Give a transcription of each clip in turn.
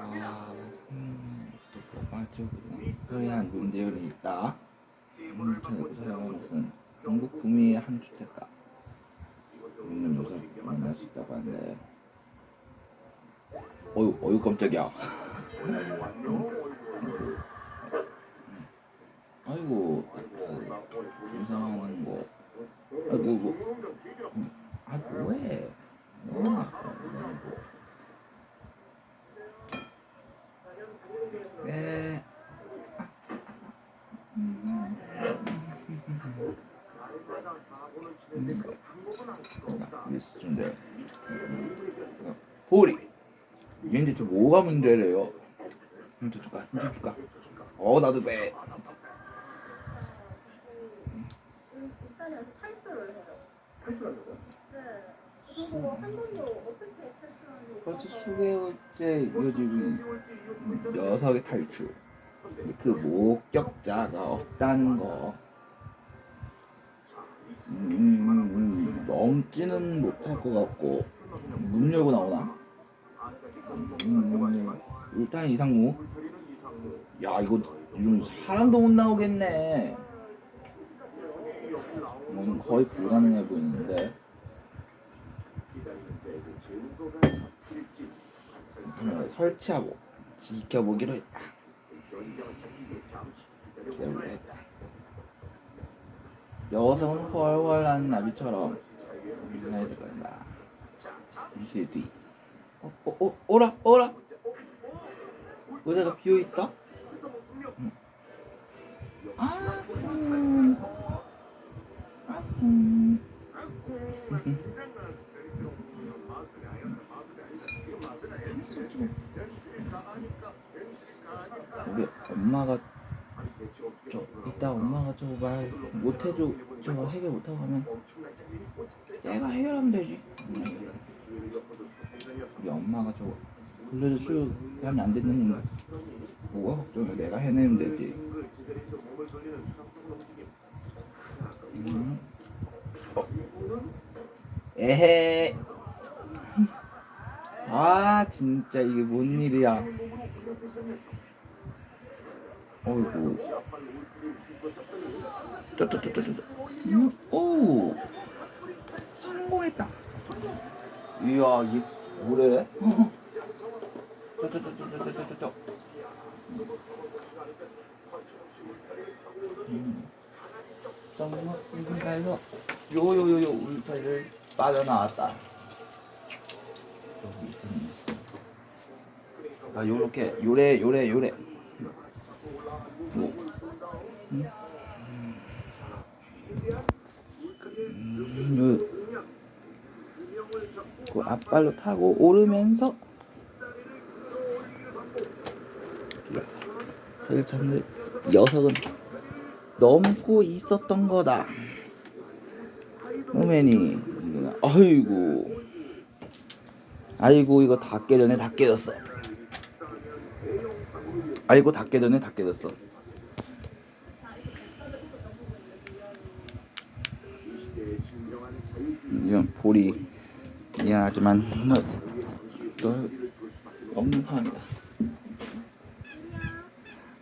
아, 음, 또 빠지고 소리한 문제는 있다. 사용한 것은 전국 구미의 한 주택가 있는 모습 만날 수 있다고 하는데 어유 어유 깜짝이야. 아이고 이상하는 거. 아이고 뭐. 아 뭐해? 뭐야? 뭐. 리스트인데 보리 얘는 대체 뭐가 문제래요? 힌트 줄까? 힌트 줄까? 어 나도 배 벌써 수개월째 이어지고 녀석의 탈출 그 목격자가 없다는 거 음, 음, 음. 넘지는 못할 것 같고 문 열고 나오나? 음, 일단 이상무. 야 이거 이런 사람도 못 나오겠네. 음, 거의 불가능해 보이는데. 카메라를 설치하고 지켜보기로 했다. 기다리기로 했다. 여성은 훨훨한 나비처럼 해 들어간다 이슬 뒤. 어, 어, 어, 오라 오라. 의자가 비어 있다? 응. 아, 음. 아, 음. 우리 엄마가 저 이따 엄마가 저말 못해줘 저 해결 못하고 하면 내가 해결하면 되지. 우리 엄마가 저 근래도 수련이 안 됐는 뭐가 걱정해 내가 해내면 되지. 음. 어. 에헤. 아 진짜 이게 뭔 일이야. 어이구. 쪼쪼쪼쪼쪼 음, 오 성공했다 이야 이게 뭐래? 쪼쪼쪼쪼쪼쪼쪼 정말인가에서 요요요요 울타리를 빠져나왔다. 여기 있습니다. 아 요렇게 요래 요래 요래. 뭐? 음, 요, 그 앞발로 타고 오르면서 사실 참 녀석은 넘고 있었던 거다. 오메니, 아이고, 아이고 이거 다 깨졌네, 다 깨졌어. 아이고 다 깨졌네, 다 깨졌어. 이건 볼이 미안하지만 너 없는 상황이다.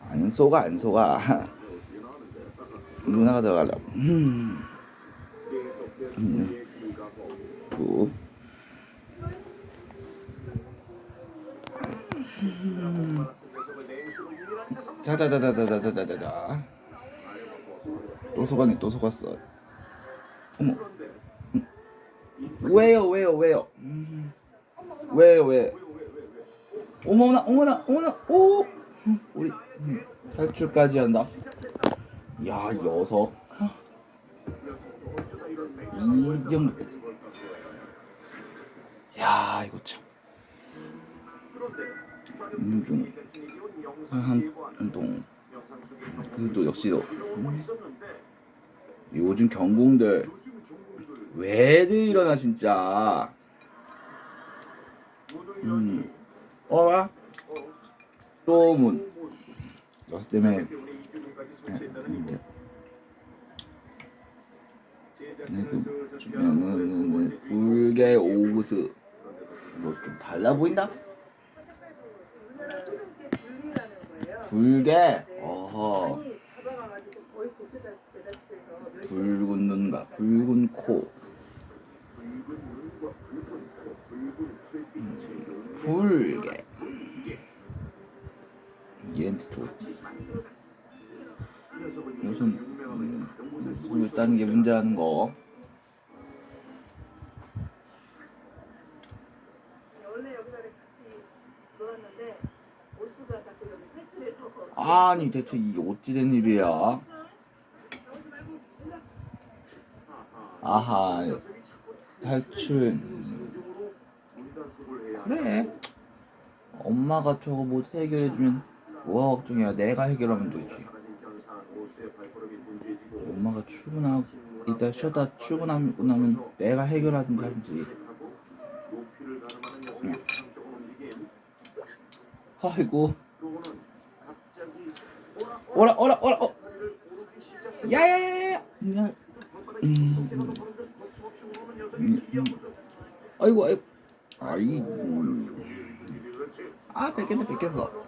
안 속아 안 속아. 누나가 들어가려고. 음. 음. 또. 음. 자자자자자자자자자. 또 속았네 또 속았어. 어머. 음. 왜요 왜요 왜요? 음. 왜요 왜? 어머나 어머나 어머나 오 음, 우리 음, 탈출까지 한다. 야 녀석 이 정도까지. 야 이거 참. 인중 한동 그래도 역시 음. 요즘 경공들 왜들 일어나 진짜. 음. 어라? 또문. 너 때문에. 네. 네, 그 주명은 뭐, 뭐 불개 오브스 뭐좀 달라 보인다. 불개 어허 붉은 눈과 붉은 코 불개. 얘한테 좋지. 무슨 음, 물 따는 게 문제라는 거. 아니 대체 이게 어찌 된 일이야? 아하 탈출 그래. 엄마가 저거 못 해결해주면 뭐가 걱정이야. 내가 해결하면 되지. 엄마가 출근하고 이따 쉬었다 출근하고 나면 내가 해결하든지 하든지. 아이고. 오라 오라 오라 어. 야야야야 야. 음. 음, 음. 아이고 아이고 아이 아 뺏겼다 뺏겼어.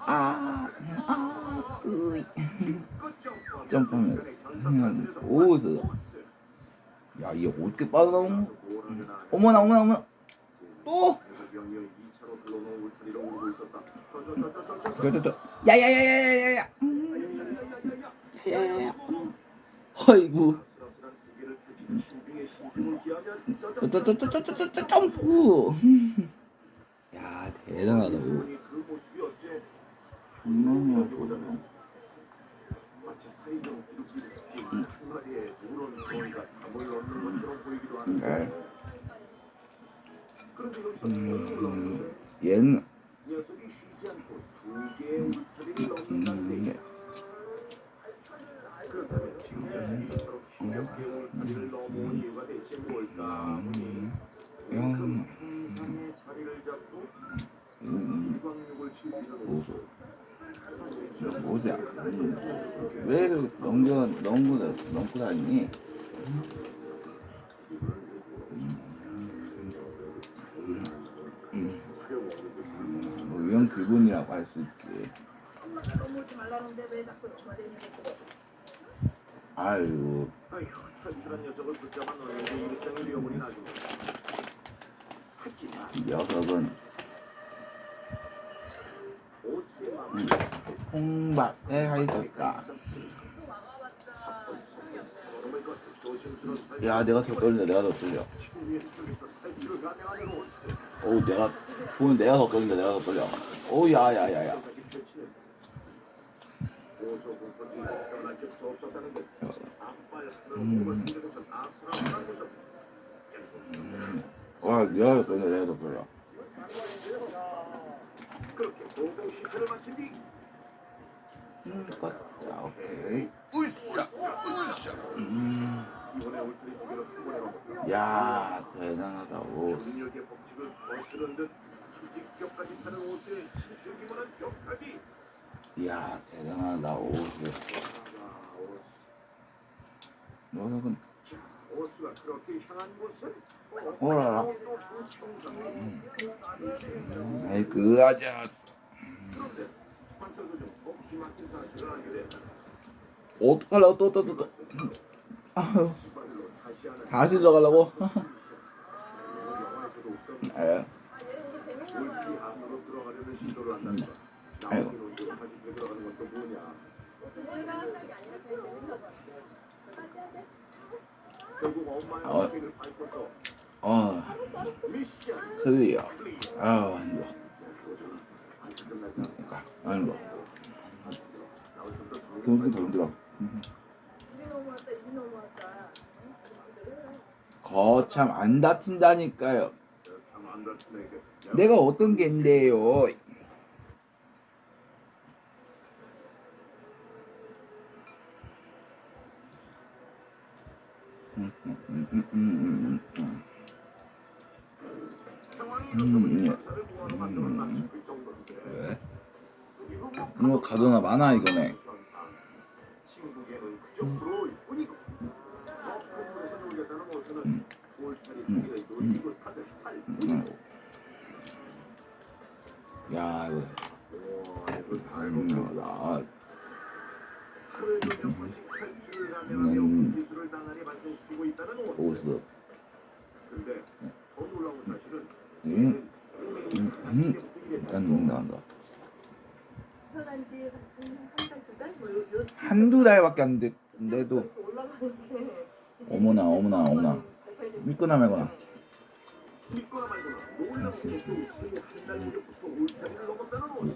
아아 으이. 점프하면 그냥 옷을 야 이게 어떻게 빠져나오는 거 어머나 어머나 어머나. 또? 저저저. 야야야야야야야. 야야야야. 아이고 저저저저저저 점프 야 대단하다 네. 음, 얘는 음, 오소. 뭐야? 왜 그렇게 넘겨 넘고 다- 넘고 다니니? 뭐 이런 기분이라고 할 수 있지. 왜 아유, 탈출한 녀석을 붙잡아 너에게 일생을 잃어버린 아주. 하지만 통박에 하이졌다. 야, 내가 더 떨려, 내가 더 떨려. 오, 내가 보는 내가 더 떨린다, 내가 더 떨려. 오, 야, 야, 야, 야. 여기 와. 그렇게 시체를 마친 뒤 음, 자, 오케이. 으쌰, 으쌰. 음, 이번에. 야, 대단하다, 오. 중력의 법칙을 거스른 듯 수직격까지 타는 오스의 신줄기만한 격하기. 이야, 대단하다, 오. 아, 오스. 녀 오스가 그렇게 향한 곳은 오라라. 청상이 음, 아이, 그 됐다. 어떡할라, 또, 또, 또, 또. 아유, 시발로 다시 들어가려고? 아이고. 되돌아가는 어. 어, 드디어. 아유, 안 않았다. 그러니까, 그것도 더 힘들어. 거참 안 다친다니까요. 내가 어떤 겐데요? 음. 왜? 이거 가도나 많아 이거네. 음, 음, 음, 야 이거 응, 응, 응, 난 너무 나간다. 한두 달밖에 안 됐는데도. 어머나 어머나 어머나. 믿거나 말거나. 음.